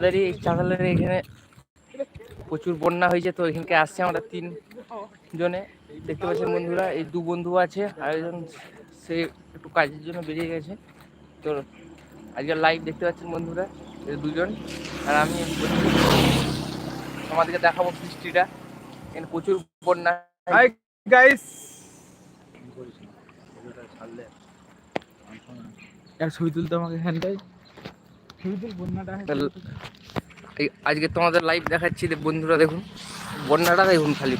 চাঁদারি চাঁদালের এখানে প্রচুর বন্যা হয়েছে তো এখানকে আসছে আমরা তিন জনে। দেখতে পাচ্ছেন বন্ধুরা এই দু বন্ধু আছে আর একজন সে একটু কাজের জন্য বেরিয়ে গেছে। তো আজকে লাইভ দেখতে পাচ্ছেন বন্ধুরা এই দুজন। আর আমি তোমাদেরকে দেখাবো বৃষ্টিটা এখানে প্রচুর বন্যা। হাই গাইস এক ছবি তুলতে আমাকে হ্যান্ডটাই ছবি তুল বন্যাটা তাহলে এই- আজকে তোমাদের লাইভ দেখাচ্ছি বন্ধুরা দেখুন বন্যাটা দেখুন খালি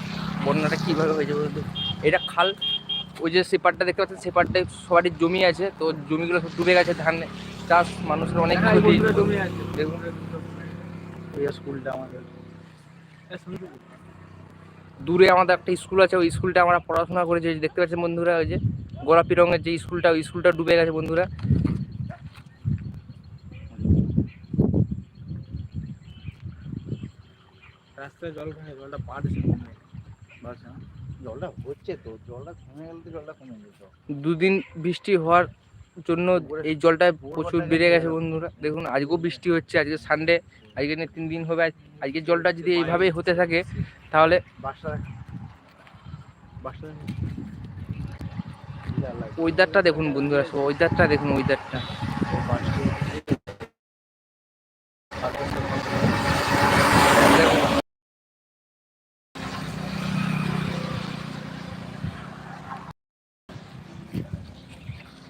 বন্যাটা কীভাবে হয়েছে বলুন তো? এটা খাল ওই যে সেপারটা দেখতে পাচ্ছেন সেপারটায় সবারই জমি আছে তো জমিগুলো সব ডুবে গেছে ধান চাষ মানুষের অনেক ক্ষতি। দেখুন। স্কুলটা আমাদের। দূরে আমাদের একটা স্কুল আছে ওই স্কুলটা আমরা পড়াশোনা করেছি ওই যে দেখতে পাচ্ছেন বন্ধুরা ওই যে গোলাপি রঙের যে স্কুলটা ওই স্কুলটা ডুবে গেছে বন্ধুরা। রাস্তায় জল কমে জলটা পাড়ছে বাস হ্যাঁ? জলটা হচ্ছে তো জলটা কমে গেলে তো জলটা কমে যেত দুদিন বৃষ্টি হওয়ার জন্য এই জলটা প্রচুর বেড়ে গেছে বন্ধুরা। দেখুন আজকেও বৃষ্টি হচ্ছে আজকে সানডে আজকে নিয়ে তিন দিন হবে আজ- আজকের জলটা যদি এইভাবেই হতে থাকে তাহলে ওয়েদারটা দেখুন বন্ধুরা ওয়েদারটা দেখুন ওয়েদারটা